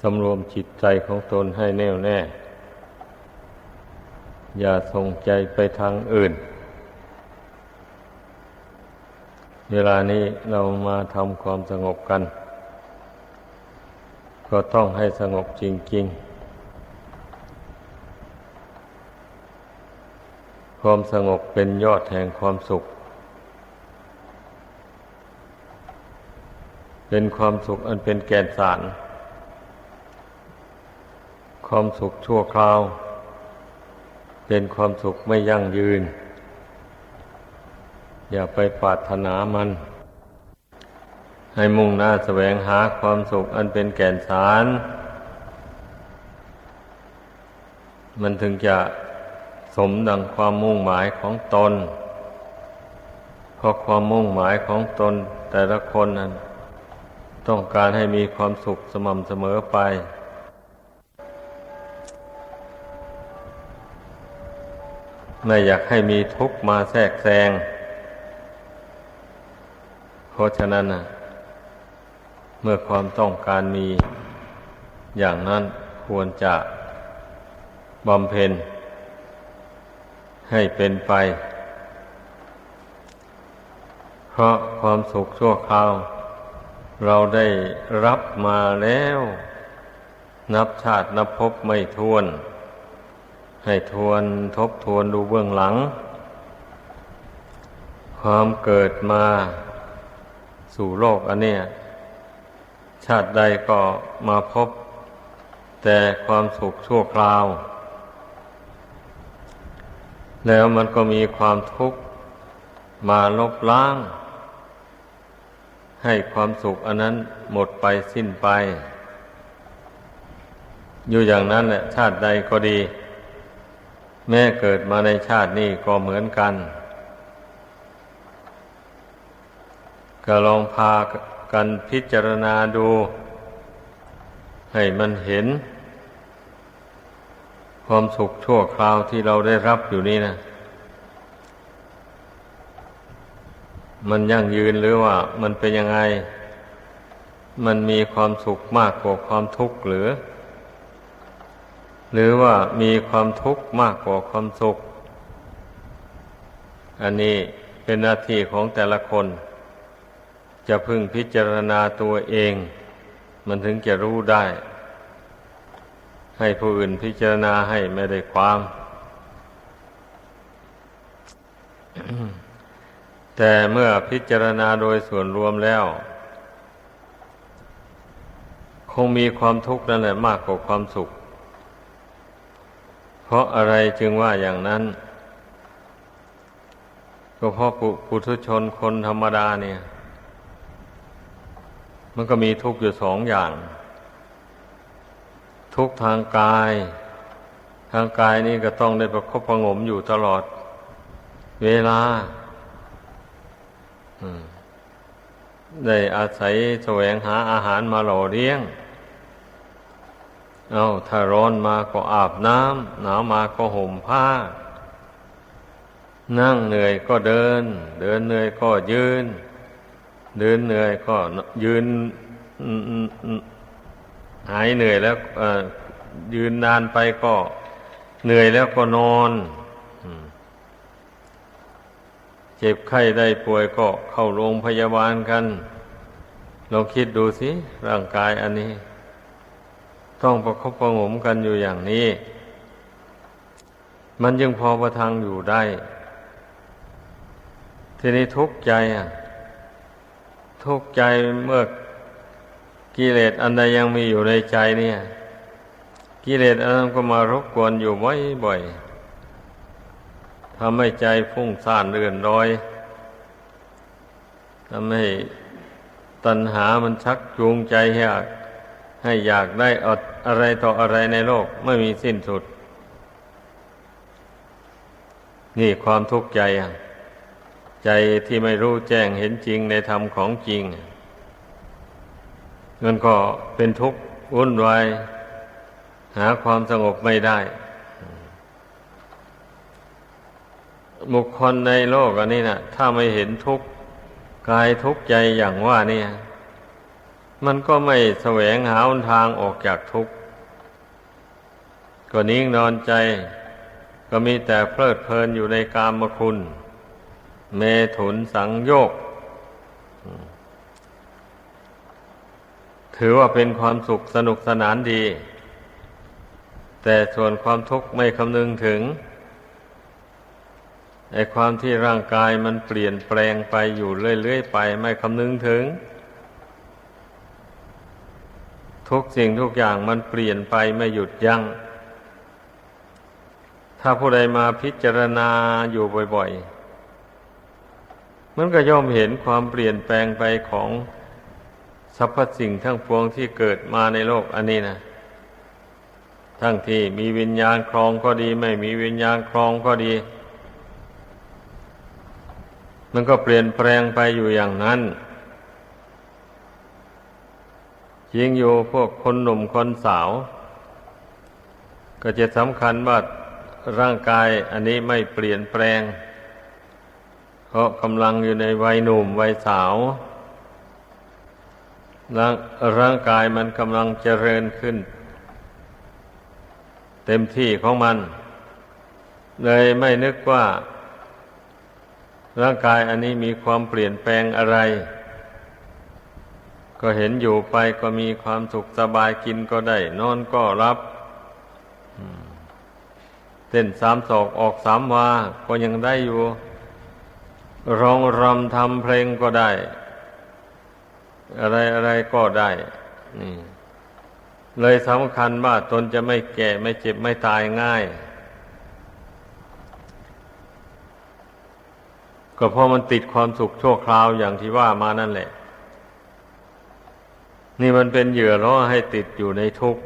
สำรวมจิตใจของตนให้แน่วแน่ อย่าส่งใจไปทางอื่น เวลานี้เรามาทำความสงบกัน ก็ต้องให้สงบจริง ๆ ความสงบเป็นยอดแห่งความสุข เป็นความสุขอันเป็นแก่นสาร ความสุขชั่วคราว เป็นความสุขไม่ยั่งยืน อย่าไปปรารถนามัน ให้มุ่งหน้าแสวงหาความสุขอันเป็นแก่นสาร มันถึงจะสมดังความมุ่งหมายของตน เพราะความมุ่งหมายของตนแต่ละคนนั้น ต้องการให้มีความสุขสม่ำเสมอไป ไม่อยากให้มีทุกข์มาแทรกแซง เพราะฉะนั้นนะเมื่อความต้องการมีอย่างนั้นควรจะบำเพ็ญ ให้เป็นไป เพราะความสุขชั่วคราว เราได้รับมาแล้ว นับชาตินับพบไม่ทวน ให้ทวนทบทวนดูเบื้องหลัง ความเกิดมาสู่โลกอันเนี้ยชาติใดก็มาพบแต่ความสุขชั่วคราว แล้วมันก็มีความทุกข์มาลบล้าง ให้ความสุขอันนั้นหมดไปสิ้นไป อยู่อย่างนั้นแหละชาติใดก็ดี แม้เกิดมาในชาตินี้ก็เหมือนกัน ก็ลองพากันพิจารณาดู ให้มันเห็น ความสุขชั่วคราวที่เราได้รับอยู่นี่นะ มันยั่งยืนหรือว่า มันเป็นยังไง มันมีความสุขมากกว่าความทุกข์หรือ หรือว่ามีความทุกข์มากกว่าความสุข อันนี้เป็นหน้าที่ของแต่ละคน จะพึงพิจารณาตัวเอง มันถึงจะรู้ได้ ให้ผู้อื่นพิจารณาให้ไม่ได้ความ แต่เมื่อพิจารณาโดยส่วนรวมแล้ว คงมีความทุกข์นั่นแหละมากกว่าความสุข เพราะอะไรจึงว่าอย่างนั้น ก็เพราะปุถุชนคนธรรมดาเนี่ย มันก็มีทุกข์อยู่สองอย่าง ทุกข์ทางกาย ทางกายนี่ก็ต้องได้ประคบประงมอยู่ตลอด เวลาได้อาศัยแสวงหาอาหารมาหล่อเลี้ยง เอาถ้าร้อนมาก็อาบน้ำหนาวมาก็ห่มผ้า นั่งเหนื่อยก็เดิน เดินเหนื่อยก็ยืน เดินเหนื่อยก็ยืนหายเหนื่อยแล้วยืนนานไปก็เหนื่อยแล้วก็นอนเจ็บไข้ได้ป่วยก็เข้าโรงพยาบาลกันลองคิดดูสิร่างกายอันนี้ ต้องประคบประงมกันอยู่อย่างนี้ มันยังพอประทังอยู่ได้ ทีนี้ทุกข์ใจอะ ทุกข์ใจเมื่อกิเลสอันใดยังมีอยู่ในใจเนี่ย กิเลสอันนั้นก็มารบกวนอยู่บ่อยๆทำให้ใจฟุ้งซ่านเรื่อนรอยทำให้ตัณหามันชักจูงใจให้ ให้อยากได้อะไรต่ออะไรในโลกไม่มีสิ้นสุด นี่ความทุกข์ใจ ใจที่ไม่รู้แจ้งเห็นจริงในธรรมของจริงมันก็เป็นทุกข์วุ่นวายหาความสงบไม่ได้ บุคคลในโลกอันนี้นะถ้าไม่เห็นทุกข์กายทุกข์ใจอย่างว่านี่ มันก็ไม่แสวงหาหนทางออกจากทุกข์ก็นิ่งนอนใจ ก็มีแต่เพลิดเพลินอยู่ในกามคุณ เมถุนสังโยก ถือว่าเป็นความสุขสนุกสนานดี แต่ส่วนความทุกข์ไม่คำนึงถึงไอ้ความที่ร่างกายมันเปลี่ยนแปลงไปอยู่เรื่อยๆไป ไม่คำนึงถึง ทุกสิ่งทุกอย่างมันเปลี่ยนไปไม่หยุดยัง้ง ถ้าผู้ใดมาพิจารณาอยู่บ่อยๆ มันก็ย่อมเห็นความเปลี่ยนแปลงไปของสรรพสิ่งทั้งปวงที่เกิดมาในโลกอันนี้นะ ทั้งที่มีวิญญาณครองก็ดี ไม่มีวิญญาณครองก็ดี มันก็เปลี่ยนแปลงไปอยู่อย่างนั้น ยิงอยู่พวกคนหนุ่มคนสาว ก็จะสำคัญว่าร่างกายอันนี้ไม่เปลี่ยนแปลง เพราะกำลังอยู่ในวัยหนุ่มวัยสาว ร่างร่างกายมันกำลังเจริญขึ้น เต็มที่ของมัน เลยไม่นึกว่า ร่างกายอันนี้มีความเปลี่ยนแปลงอะไร ก็เห็นอยู่ไปก็มีความสุขสบายกินก็ได้ นอนก็รับเต้นสามศอกออกสามวา ก็ยังได้อยู่ร้องรำทำเพลงก็ได้ อะไรอะไรก็ได้นี่เลยสำคัญว่าตนจะไม่แก่ไม่เจ็บไม่ตายง่าย ก็เพราะมันติดความสุขชั่วคราวอย่างที่ว่ามานั่นแหละ นี่มันเป็นเหยื่อล่อให้ติดอยู่ในทุกข์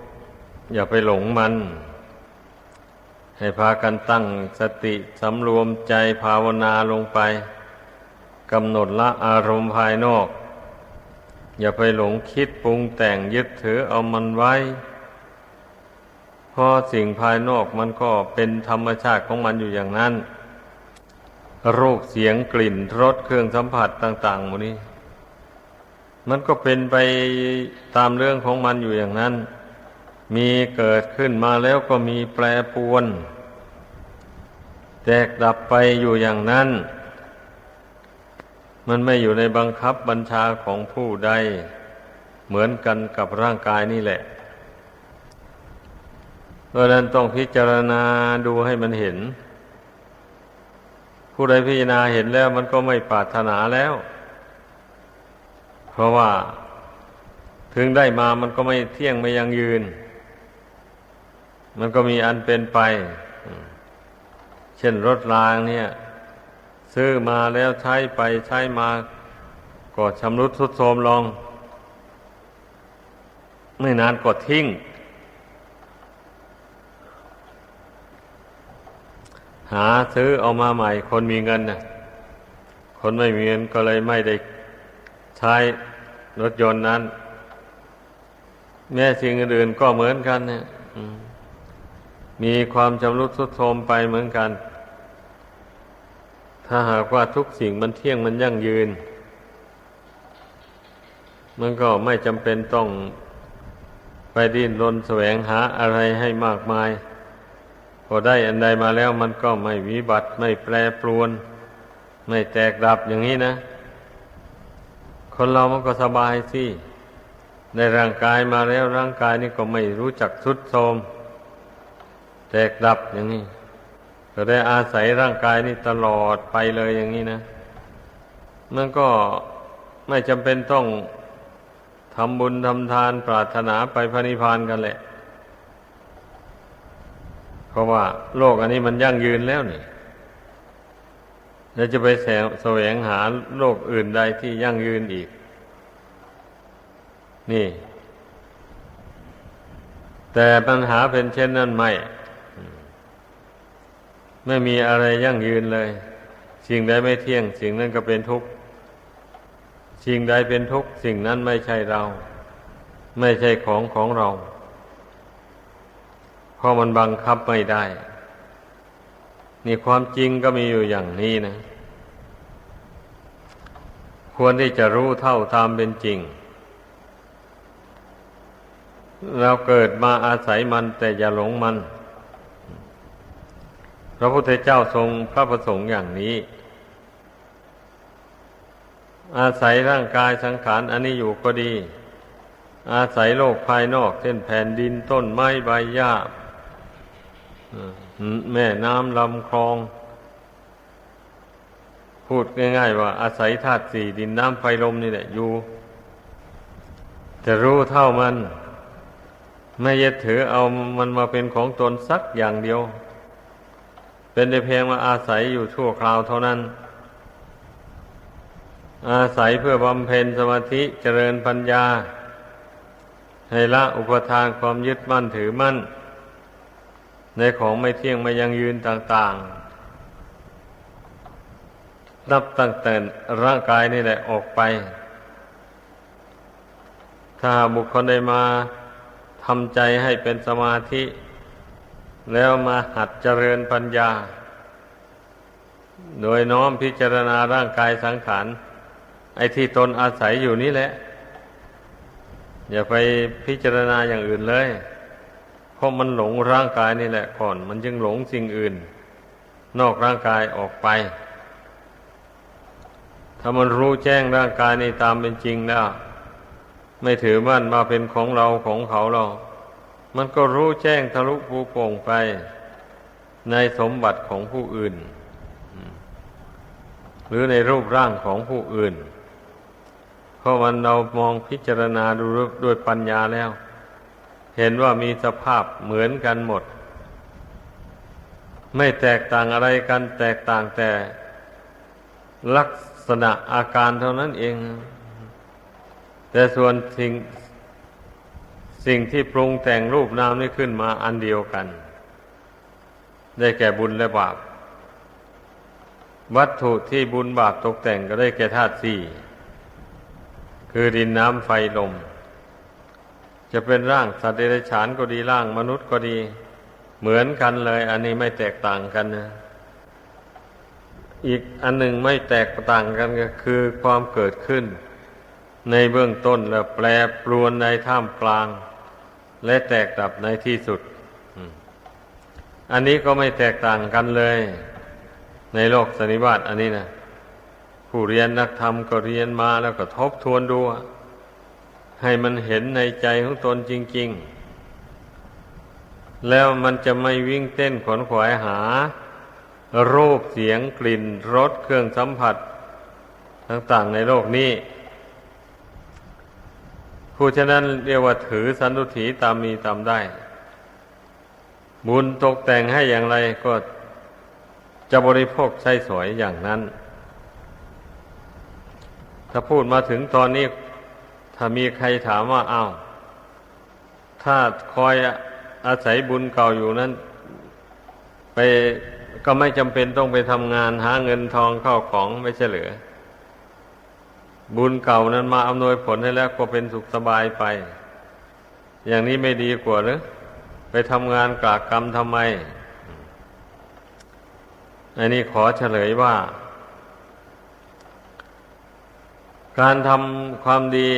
อย่าไปหลงมัน ให้พากันตั้งสติสำรวมใจภาวนาลงไปกำหนดละอารมณ์ภายนอก อย่าไปหลงคิดปรุงแต่งยึดถือเอามันไว้เพราะสิ่งภายนอกมันก็เป็นธรรมชาติของมันอยู่อย่างนั้น รูปเสียงกลิ่นรสเครื่องสัมผัสต่างๆหมดนี้ มันก็เป็นไปตามเรื่องของมันอยู่อย่างนั้น มีเกิดขึ้นมาแล้วก็มีแปรปวน แตกดับไปอยู่อย่างนั้น มันไม่อยู่ในบังคับบัญชาของผู้ใด เหมือนกันกับร่างกายนี่แหละเพราะนั้นต้องพิจารณาดูให้มันเห็น ผู้ใดพิจารณาเห็นแล้วมันก็ไม่ปรารถนาแล้ว เพราะว่าถึงได้มามันก็ไม่เที่ยงไม่ยังยืน มันก็มีอันเป็นไป เช่นรถรางเนี่ย ซื้อมาแล้วใช้ไปใช้มาก็ชำรุดทรุดโทรมลง ไม่นานก็ทิ้ง หาซื้อเอามาใหม่ คนมีเงินนะคนไม่มีเงินก็เลยไม่ได้ ใช้รถยนต์นั้น แม้สิ่งอื่นก็เหมือนกันเนี่ยมีความชำรุดทรุดโทรมไปเหมือนกัน ถ้าหากว่าทุกสิ่งมันเที่ยงมันยั่งยืน มันก็ไม่จำเป็นต้องไปดิ้นรนแสวงหาอะไรให้มากมาย พอได้อันใดมาแล้วมันก็ไม่วิบัติไม่แปรปรวน ไม่แตกดับอย่างนี้นะ คนเรามันก็สบายสิได้ร่างกายมาแล้วร่างกายนี่ก็ไม่รู้จักทรุดโทรมแตกดับอย่างนี้ ก็ได้อาศัยร่างกายนี่ตลอดไปเลยอย่างนี้นะมันก็ไม่จำเป็นต้องทำบุญทำทานปรารถนาไปพระนิพพานกันแหละ เพราะว่าโลกอันนี้มันยั่งยืนแล้วนี่ แล้วจะไปแสวงหาโลกอื่นใดที่ยั่งยืนอีก นี่ แต่ปัญหาเป็นเช่นนั้นไม่ ไม่มีอะไรยั่งยืนเลย สิ่งใดไม่เที่ยง สิ่งนั้นก็เป็นทุกข์ สิ่งใดเป็นทุกข์ สิ่งนั้นไม่ใช่เรา ไม่ใช่ของของเรา เพราะมันบังคับไม่ได้ นี่ความจริงก็มีอยู่อย่างนี้นะ ควรที่จะรู้เท่าตามเป็นจริง เราเกิดมาอาศัยมันแต่อย่าหลงมันพระพุทธเจ้าทรงพระประสงค์อย่างนี้ อาศัยร่างกายสังขารอันนี้อยู่ก็ดี อาศัยโลกภายนอก เช่นแผ่นดินต้นไม้ใบหญ้า แม่น้ำลำคลอง พูดง่าย ๆ ว่า อาศัยธาตุสี่ดินน้ำไฟลมนี่แหละอยู่ จะรู้เท่ามัน ไม่ยึดถือเอามันมาเป็นของตนสักอย่างเดียว เป็นแต่เพียงมาอาศัยอยู่ชั่วคราวเท่านั้น อาศัยเพื่อบำเพ็ญสมาธิเจริญปัญญา ให้ละอุปทานความยึดมั่นถือมั่น ในของไม่เที่ยงไม่ยังยืนต่างๆ นับตั้งแต่ร่างกายนี่แหละออกไป ถ้าบุคคลได้มาทำใจให้เป็นสมาธิ แล้วมาหัดเจริญปัญญา โดยน้อมพิจารณาร่างกายสังขารไอ้ที่ตนอาศัยอยู่นี่แหละ อย่าไปพิจารณาอย่างอื่นเลย ราะมันหลงร่างกายนี่แหละก่อน มันจึงหลงสิ่งอื่น นอกร่างกายออกไป ถ้ามันรู้แจ้งร่างกายนี่ตามเป็นจริงแล้วไม่ถือมั่นมาเป็นของเราของเขาเรา มันก็รู้แจ้งทะลุภูโป่งไป ในสมบัติของผู้อื่น หรือในรูปร่างของผู้อื่น เพราะมันเรามองพิจารณาดูด้วยปัญญาแล้ว เห็นว่ามีสภาพเหมือนกันหมด ไม่แตกต่างอะไรกันแตกต่างแต่ ลักษณะอาการเท่านั้นเอง แต่ส่วนสิ่งสิ่งที่ปรุงแต่งรูปนามนี่ขึ้นมาอันเดียวกัน ได้แก่บุญและบาป วัตถุที่บุญบาปตกแต่งก็ได้แก่ธาตุสี่ คือดินน้ำไฟลม จะเป็นร่างสัตว์เดรัจฉานก็ดีร่างมนุษย์ก็ดี เหมือนกันเลย อันนี้ไม่แตกต่างกันนะอีกอันหนึ่งไม่แตกต่างกันก็คือความเกิดขึ้น ในเบื้องต้นแล้วแปรปรวนในท่ามกลาง และแตกดับในที่สุด อันนี้ก็ไม่แตกต่างกันเลย ในโลกสันนิบาตอันนี้นะผู้เรียนนักธรรมก็เรียนมาแล้วก็ทบทวนดู ให้มันเห็นในใจของตนจริง ๆ แล้วมันจะไม่วิ่งเต้นขนขวายหา รูปเสียงกลิ่นรสเครื่องสัมผัส ต่างๆในโลกนี้ ผู้ฉะนั้นเรียกว่าถือสันตุถีตามมีตามได้ บุญตกแต่งให้อย่างไรก็จะบริโภคใช้สวยอย่างนั้น ถ้าพูดมาถึงตอนนี้ ถ้ามีใครถามว่าอ้าวถ้าคอยอาศัยบุญเก่าอยู่นั้น ไปก็ไม่จำเป็นต้องไปทำงานหาเงินทองเข้าของไม่ใช่เหลือ บุญเก่านั้นมาอำนวยผลให้แล้วก็เป็นสุขสบายไป อย่างนี้ไม่ดีกว่าหรือไปทำงานกากกรรมทำไม อันนี้ขอเฉลยว่า การทำความดี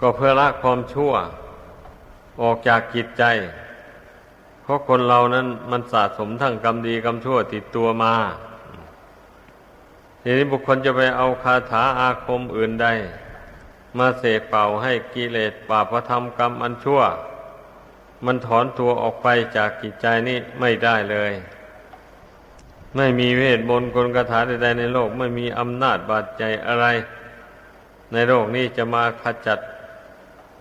ก็เพื่อละความชั่ว ออกจากจิตใจ เพราะคนเรานั้นมันสะสมทั้งกรรมดีกรรมชั่วติดตัวมา ทีนี้บุคคลจะไปเอาคาถาอาคมอื่นใด มาเสกเป่าให้กิเลสบาปธรรมกรรมอันชั่ว มันถอนตัวออกไปจากจิตใจนี่ไม่ได้เลย ไม่มีเวทมนต์กลคาถาใดๆในโลก ไม่มีอำนาจบาดใจอะไรในโลกนี้จะมาขจัด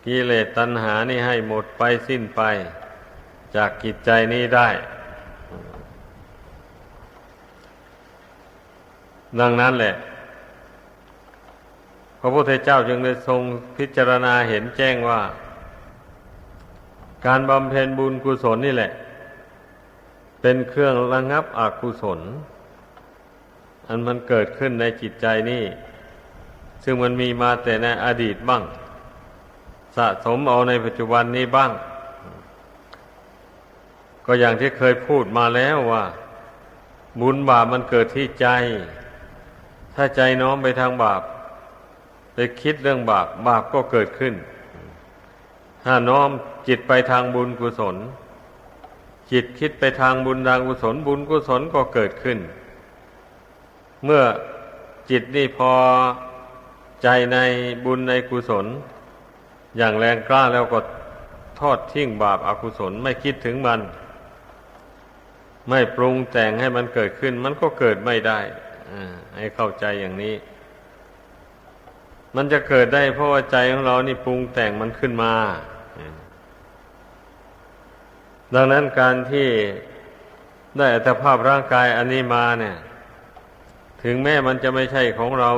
กิเลสตัณหานี่ให้หมดไปสิ้นไป จากจิตใจนี้ได้ ดังนั้นแหละ พระพุทธเจ้าจึงได้ทรงพิจารณาเห็นแจ้งว่า การบำเพ็ญบุญกุศลนี่แหละ เป็นเครื่องระงับอกุศล อันมันเกิดขึ้นในจิตใจนี่ ซึ่งมันมีมาแต่ในอดีตบ้าง สะสมเอาในปัจจุบันนี้บ้าง ก็อย่างที่เคยพูดมาแล้วว่า บุญบาปมันเกิดที่ใจ ถ้าใจน้อมไปทางบาป ไปคิดเรื่องบาป บาปก็เกิดขึ้น ถ้าน้อมจิตไปทางบุญกุศล จิตคิดไปทางบุญทางกุศล บุญกุศลก็เกิดขึ้น เมื่อจิตนี่พอใจในบุญในกุศล อย่างแรงกล้าแล้วก็ทอดทิ้งบาปอากุศลไม่คิดถึงมัน ไม่ปรุงแต่งให้มันเกิดขึ้น มันก็เกิดไม่ได้อ่าให้เข้าใจอย่างนี้ มันจะเกิดได้เพราะว่าใจของเรานี่ปรุงแต่งมันขึ้นมาดังนั้นการที่ได้อัตภาพร่างกายอันนี้มาเนี่ย ถึงแม้มันจะไม่ใช่ของเรา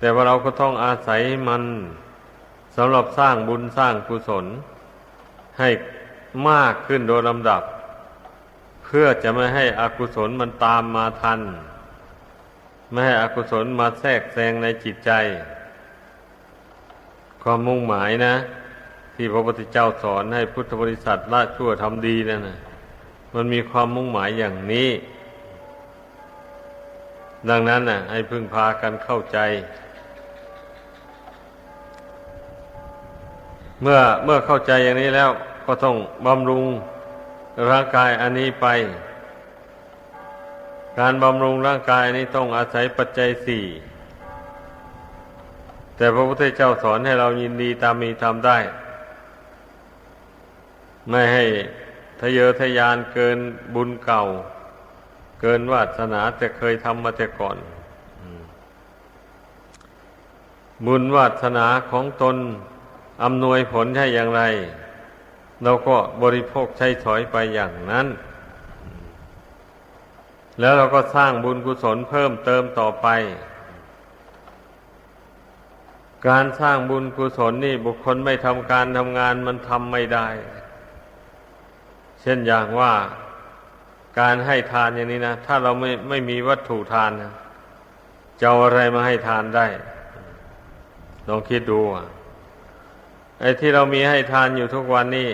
แต่ว่าเราก็ต้องอาศัยมัน สำหรับสร้างบุญสร้างกุศล ให้มากขึ้นโดยลำดับ เพื่อจะไม่ให้อกุศลมันตามมาทัน ไม่ให้อกุศลมาแทรกแซงในจิตใจ ความมุ่งหมายนะ ที่พระพุทธเจ้าสอนให้พุทธบริษัทละชั่วทำดีนั่นนะมันมีความมุ่งหมายอย่างนี้ ดังนั้นน่ะ ให้พึงพากันเข้าใจ เมื่อเมื่อเข้าใจอย่างนี้แล้วก็ต้องบำรุงร่างกายอันนี้ไป การบำรุงร่างกายนี้ต้องอาศัยปัจจัยสี่ แต่พระพุทธเจ้าสอนให้เรายินดีตามมีทำได้ ไม่ให้ทะเยอทะยานเกินบุญเก่า เกินวาสนาแต่เคยทำมาแต่ก่อน บุญวาสนาของตน อำนวยผลให้อย่างไร เราก็บริโภคใช้สอยไปอย่างนั้น แล้วเราก็สร้างบุญกุศลเพิ่มเติมต่อไป การสร้างบุญกุศลนี่บุคคลไม่ทำการทำงานมันทำไม่ได้ เช่นอย่างว่าการให้ทานอย่างนี้นะ ถ้าเราไม่ไม่มีวัตถุทานนะจะเอาอะไรมาให้ทานได้ ลองคิดดูอะ ไอ้ที่เรามีให้ทานอยู่ทุกวันนี้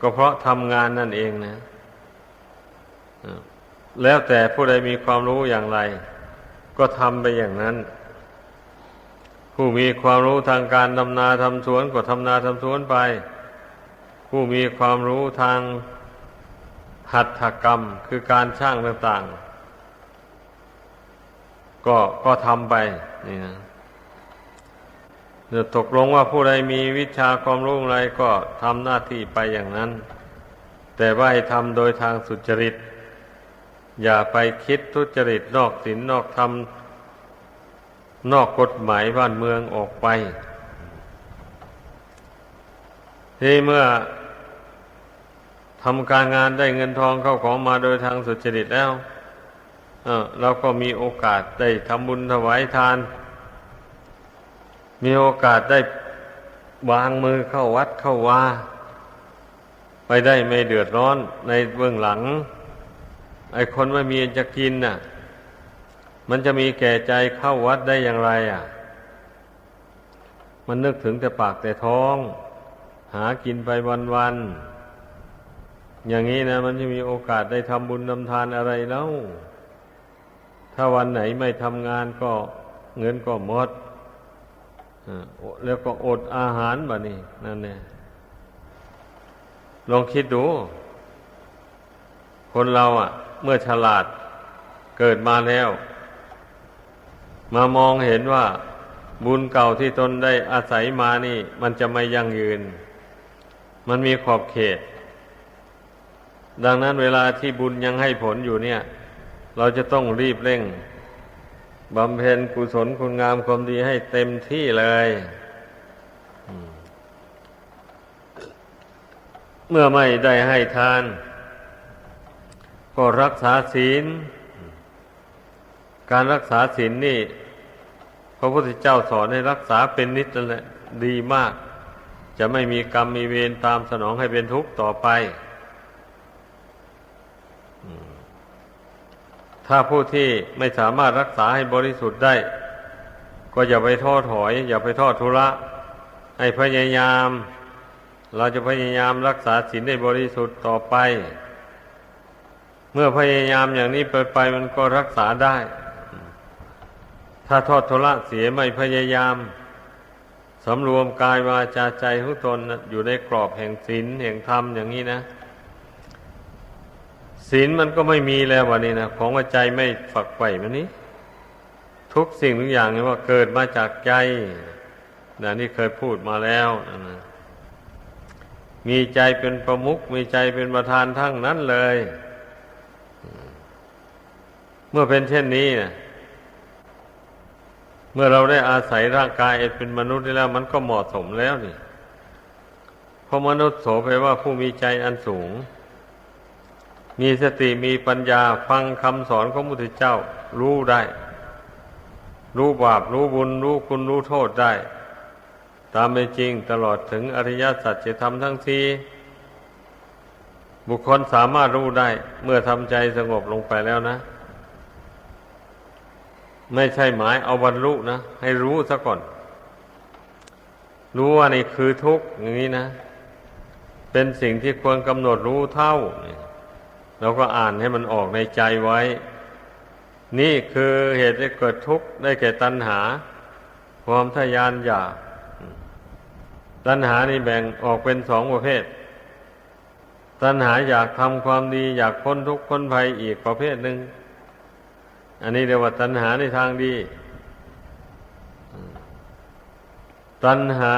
ก็เพราะทำงานนั่นเองนะ แล้วแต่ผู้ใดมีความรู้อย่างไร ก็ทำไปอย่างนั้น ผู้มีความรู้ทางการทำนาทำสวนก็ทำนาทำสวนไป ผู้มีความรู้ทางหัตถกรรมคือการช่างต่างๆ ก็ก็ทำไปนี่นะ เดี๋ยวตกลงว่าผู้ใดมีวิชาความรู้อะไรก็ทำหน้าที่ไปอย่างนั้น แต่ว่าให้ทำโดยทางสุจริต อย่าไปคิดทุจริตนอกศีลนอกธรรมนอกกฎหมายบ้านเมืองออกไป ที่เมื่อทำการงานได้เงินทองเข้าของมาโดยทางสุจริตแล้ว เเราก็มีโอกาสได้ทำบุญถวายทาน มีโอกาสได้วางมือเข้าวัดเข้าวาไปได้ไม่เดือดร้อนในเบื้องหลัง ไอ้คนไม่มีจะกินน่ะ มันจะมีแก่ใจเข้าวัดได้อย่างไร อะ มันนึกถึงแต่ปากแต่ท้อง หากินไปวันๆอย่างนี้นะ มันจะมีโอกาสได้ทำบุญทำทานอะไรแล้ว ถ้าวันไหนไม่ทำงานก็เงินก็หมด แล้วก็อดอาหารแบบนี้นั่นเนี่ยลองคิดดู คนเราอะ เมื่อฉลาดเกิดมาแล้ว มามองเห็นว่า บุญเก่าที่ตนได้อาศัยมานี่ มันจะไม่ยั่งยืน มันมีขอบเขต ดังนั้นเวลาที่บุญยังให้ผลอยู่เนี่ย เราจะต้องรีบเร่ง บำเพ็ญกุศลคุณงามความดีให้เต็มที่เลยเมื่อไม่ได้ให้ทาน ก็รักษาศีล การรักษาศีลนี่ พระพุทธเจ้าสอนให้รักษาเป็นนิจนั่นแหละดีมาก จะไม่มีกรรมมีเวรตามสนองให้เป็นทุกข์ต่อไป ถ้าผู้ที่ไม่สามารถรักษาให้บริสุทธิ์ได้ ก็อย่าไปท้อถอย อย่าไปทอดทุระ ให้พยายาม เราจะพยายามรักษาศีลได้บริสุทธิ์ต่อไป เมื่อพยายามอย่างนี้ไปไปมันก็รักษาได้ ถ้าทอดทุระเสียไม่พยายามสำรวมกายวาจาใจของตนอยู่ในกรอบแห่งศีลแห่งธรรมอย่างนี้นะ ศีลมันก็ไม่มีแล้ววันนี้นะของว่าใจไม่ฝักใฝ่มันนี้ทุกสิ่งทุกอย่างนี่ว่าเกิดมาจากใจนะนี่เคยพูดมาแล้วนะมีใจเป็นประมุขมีใจเป็นประธานทั้งนั้นเลย เมื่อเป็นเช่นนี้นะเมื่อเราได้อาศัยร่างกายเป็นมนุษย์แล้ว มันก็เหมาะสมแล้วนี่เพราะมนุษย์โสไปว่าผู้มีใจอันสูง มีสติมีปัญญาฟังคำสอนของพระพุทธเจ้า รู้ได้ รู้บาปรู้บุญ รู้คุณรู้โทษได้ ตามเป็นจริงตลอดถึงอริยสัจจะทำทั้งทีบุคคลสามารถรู้ได้ เมื่อทำใจสงบลงไปแล้วนะ ไม่ใช่หมายเอาบรรลุนะ ให้รู้ซะก่อน รู้ว่านี่คือทุกข์อย่างนี้นะ เป็นสิ่งที่ควรกำหนดรู้เท่าเเราก็อ่านให้มันออกในใจไว้ นี่คือเหตุให้เกิดทุกข์ได้แก่ตัณหา ความทยานอยากตัณหานี่แบ่งออกเป็นสองประเภท ตัณหาอยากทำความดีอยากพ้นทุกข์พ้นภัยอีกประเภทหนึ่ง อันนี้เรียกว่าตัณหาในทางดี ตัณหา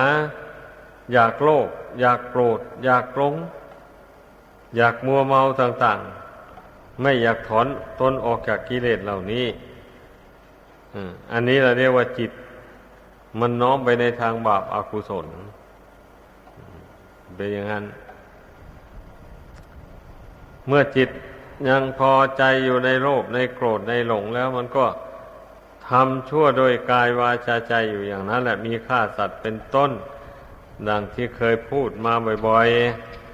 อยากโลภอยากโกรธ อยากหลง อยากมัวเมาต่างๆ ไม่อยากถอนตนออกจากกิเลสเหล่านี้อันนี้เราเรียกว่าจิต มันน้อมไปในทางบาปอากุศลเป็นอย่างนั้น เมื่อจิตยังพอใจอยู่ในโลภในโกรธในหลงแล้วมันก็ทำชั่วโดยกายวาจาใจอยู่อย่างนั้นแหละมีฆ่าสัตว์เป็นต้น ดังที่เคยพูดมาบ่อยๆ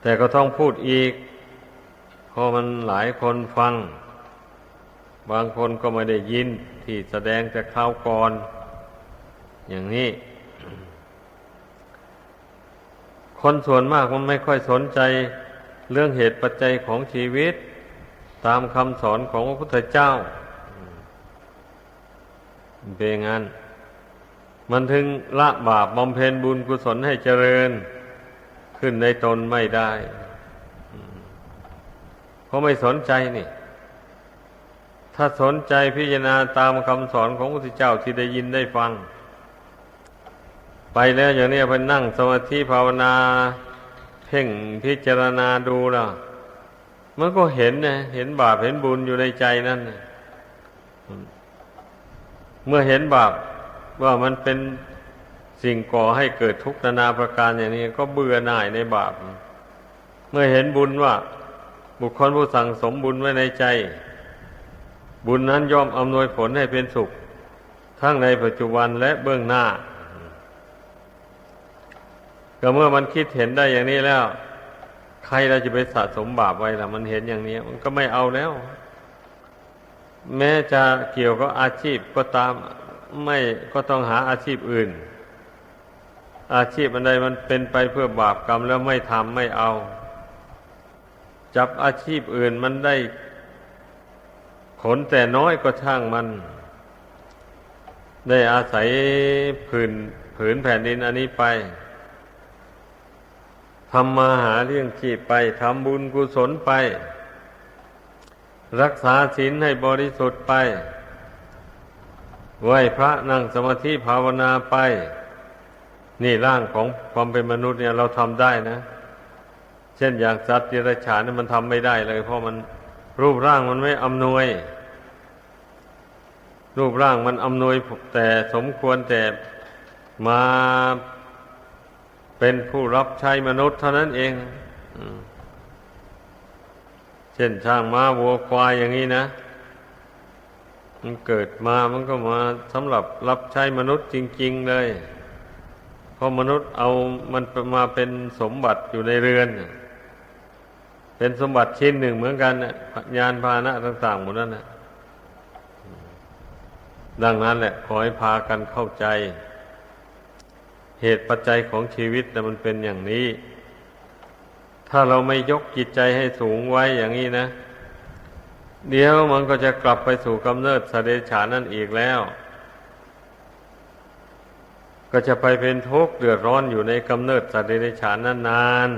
แต่ก็ต้องพูดอีกเพราะมันหลายคนฟัง บางคนก็ไม่ได้ยินที่แสดงแต่คราวก่อน อย่างนี้ คนส่วนมากมันไม่ค่อยสนใจเรื่องเหตุปัจจัยของชีวิต ตามคำสอนของพระพุทธเจ้าเป็นงั้น มันถึงละบาปบำเพ็ญบุญกุศลให้เจริญ ขึ้นในตนไม่ได้ เพราะไม่สนใจนี่ ถ้าสนใจพิจารณาตามคำสอนของพระพุทธเจ้าที่ได้ยินได้ฟัง ไปแล้วอย่างนี้ไปนั่งสมาธิภาวนาเพ่งพิจารณาดูล้วมันก็เห็นนะเห็นบาปเห็นบุญอยู่ในใจนั่นนะเมื่อเห็นบาปว่ามันเป็น สิ่งก่อให้เกิดทุกข์นานาประการอย่างนี้ก็เบื่อหน่ายในบาป เมื่อเห็นบุญว่า บุคคลผู้สั่งสมบุญไว้ในใจ บุญนั้นย่อมอำนวยผลให้เป็นสุข ทั้งในปัจจุบันและเบื้องหน้า ก็เมื่อมันคิดเห็นได้อย่างนี้แล้ว ใครเราจะไปสะสมบาปไว้ล่ะ มันเห็นอย่างนี้ มันก็ไม่เอาแล้ว แม้จะเกี่ยวกับอาชีพก็ตามไม่ก็ต้องหาอาชีพอื่น อาชีพอันใดมันเป็นไปเพื่อบาปกรรมแล้วไม่ทำไม่เอา จับอาชีพอื่นมันได้ผลแต่น้อยก็ช่างมัน ได้อาศัยผืนผืนแผ่นดินอันนี้ไปทำมาหาเรื่องชีพไปทำบุญกุศลไป รักษาศีลให้บริสุทธิ์ไปไหวพระนั่งสมาธิภาวนาไป นี่ร่างของความเป็นมนุษย์เนี่ยเราทำได้นะ เช่นอย่างสัตว์เดรัจฉานเนี่ยมันทำไม่ได้เลย เพราะมันรูปร่างมันไม่อำนวย รูปร่างมันอำนวย แต่สมควรแต่มาเป็นผู้รับใช้มนุษย์เท่านั้นเองเช่นช่างม้าวัวควายอย่างนี้นะ มันเกิดมามันก็มาสำหรับรับใช้มนุษย์จริง ๆ เลย เพราะมนุษย์เอามันมาเป็นสมบัติอยู่ในเรือน เป็นสมบัติชิ้นหนึ่งเหมือนกันยานพาหนะต่างๆหมดนั่นนะดังนั้นแหละขอให้พากันเข้าใจ เหตุปัจจัยของชีวิตนะมันเป็นอย่างนี้ ถ้าเราไม่ยกจิตใจให้สูงไว้อย่างนี้นะ เดี๋ยวมันก็จะกลับไปสู่กำเนิดสเดชานั่นอีกแล้ว ก็จะไปเป็นทุกข์เดือดร้อนอยู่ในกำเนิดสัตว์เดรัจฉานนานๆ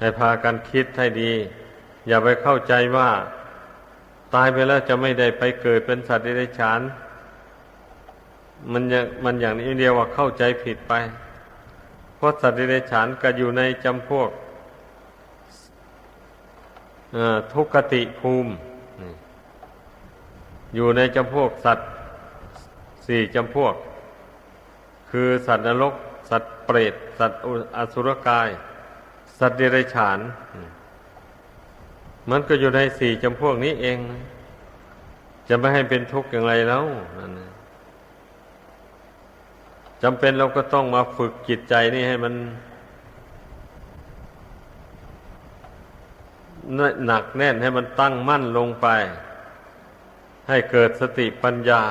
ให้พากันคิดให้ดี อย่าไปเข้าใจว่า ตายไปแล้วจะไม่ได้ไปเกิดเป็นสัตว์เดรัจฉาน มันยังมันอย่างนี้เดียวว่าเข้าใจผิดไป เพราะสัตว์เดรัจฉานก็อยู่ในจำพวกทุกขติภูมิ อยู่ในจำพวกสัตว์ สี่จำพวก คือสัตว์นรก สัตว์เปรต สัตว์อสุรกาย สัตว์เดรัจฉาน มันก็อยู่ในสี่จำพวกนี้เอง จะไม่ให้เป็นทุกข์อย่างไรแล้วจำเป็นเราก็ต้องมาฝึกจิตใจนี่ให้มันหนักแน่นให้มันตั้งมั่นลงไป ให้เกิดสติปัญญา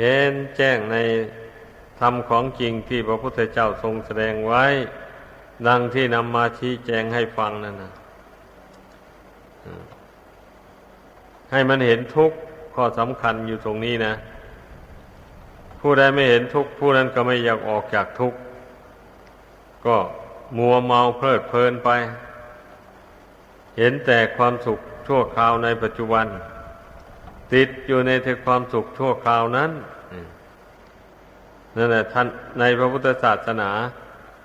เห็นแจ้งในธรรมของจริงที่พระพุทธเจ้าทรงแสดงไว้ ดังที่นำมาชี้แจงให้ฟังนั่นนะให้มันเห็นทุกข์ข้อสำคัญอยู่ตรงนี้นะ ผู้ใดไม่เห็นทุกข์ผู้นั้นก็ไม่อยากออกจากทุกข์ก็มัวเมาเพลิดเพลินไป เห็นแต่ความสุขชั่วคราวในปัจจุบัน ติดอยู่ในแต่ความสุขชั่วคราวนั้นนั่นแหละท่านในพระพุทธศาสนา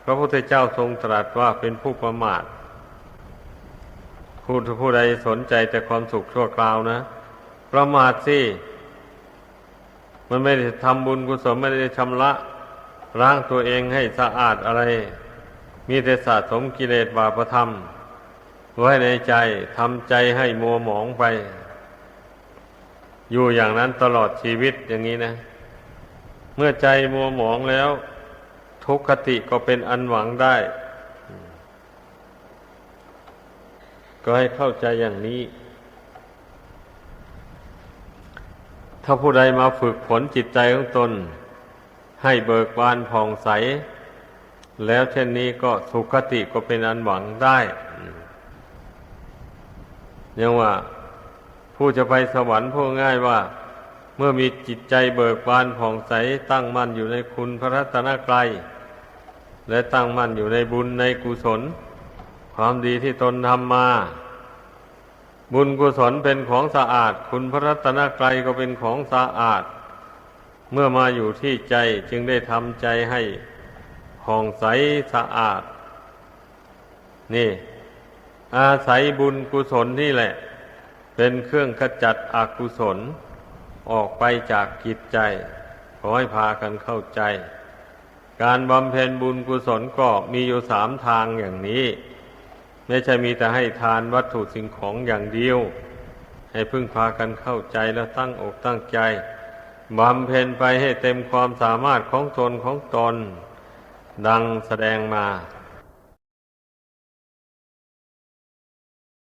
พระพุทธเจ้าทรงตรัสว่าเป็นผู้ประมาทผู้ผู้ใดสนใจแต่ความสุขชั่วคราวนะ ประมาทสิมันไม่ได้ทำบุญกุศลไม่ได้ชำระร่างตัวเองให้สะอาดอะไร มีแต่สะสมกิเลสบาปธรรม ไว้ในใจทำใจให้มัวหมองไป อยู่อย่างนั้นตลอดชีวิตอย่างนี้นะ เมื่อใจมัวหมองแล้ว ทุกขติก็เป็นอันหวังได้ ก็ให้เข้าใจอย่างนี้ ถ้าผู้ใดมาฝึกฝนจิตใจของตน ให้เบิกบานผ่องใส แล้วเช่นนี้ก็สุขติก็เป็นอันหวังได้ยังว่า ผู้จะไปสวรรค์พูดง่ายว่า เมื่อมีจิตใจเบิกบานผ่องใสตั้งมั่นอยู่ในคุณพระรัตนกรัยและตั้งมั่นอยู่ในบุญในกุศล ความดีที่ตนทำมา บุญกุศลเป็นของสะอาด คุณพระรัตนกรัยก็เป็นของสะอาด เมื่อมาอยู่ที่ใจจึงได้ทำใจให้ผ่องใสสะอาด นี่ อาศัยบุญกุศลนี่แหละ เป็นเครื่องขจัดอกุศล ออกไปจากกิจใจ ขอให้พากันเข้าใจ การบำเพ็ญบุญกุศลก็มีอยู่สามทางอย่างนี้ ไม่ใช่มีแต่ให้ทานวัตถุสิ่งของอย่างเดียว ให้พึ่งพากันเข้าใจแล้วตั้งอกตั้งใจบำเพ็ญไปให้เต็มความสามารถของตนของตน ดังแสดงมา